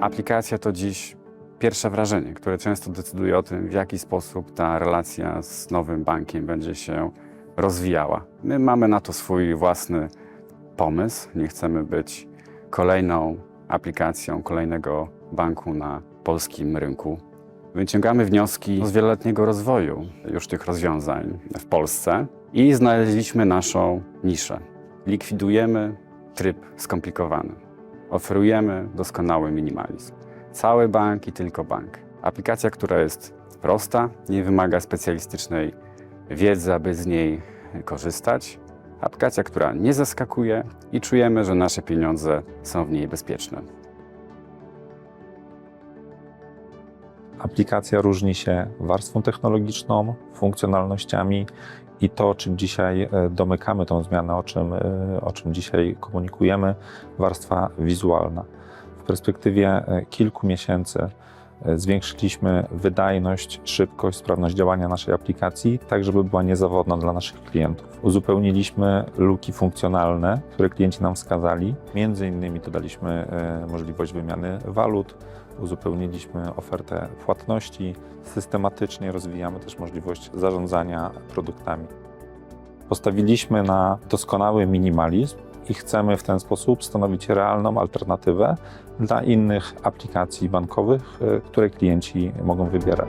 Aplikacja to dziś pierwsze wrażenie, które często decyduje o tym, w jaki sposób ta relacja z nowym bankiem będzie się rozwijała. My mamy na to swój własny pomysł. Nie chcemy być kolejną aplikacją kolejnego banku na polskim rynku. Wyciągamy wnioski z wieloletniego rozwoju już tych rozwiązań w Polsce i znaleźliśmy naszą niszę. Likwidujemy tryb skomplikowany. Oferujemy doskonały minimalizm. Cały bank i tylko bank. Aplikacja, która jest prosta, nie wymaga specjalistycznej wiedzy, aby z niej korzystać. Aplikacja, która nie zaskakuje i czujemy, że nasze pieniądze są w niej bezpieczne. Aplikacja różni się warstwą technologiczną, funkcjonalnościami i to, czym dzisiaj e, domykamy tą zmianę, o czym, e, o czym dzisiaj komunikujemy, warstwa wizualna. W perspektywie e, kilku miesięcy zwiększyliśmy wydajność, szybkość, sprawność działania naszej aplikacji, tak żeby była niezawodna dla naszych klientów. Uzupełniliśmy luki funkcjonalne, które klienci nam wskazali. Między innymi dodaliśmy e, możliwość wymiany walut, uzupełniliśmy ofertę płatności, systematycznie rozwijamy też możliwość zarządzania produktami. Postawiliśmy na doskonały minimalizm i chcemy w ten sposób stanowić realną alternatywę dla innych aplikacji bankowych, e, które klienci mogą wybierać.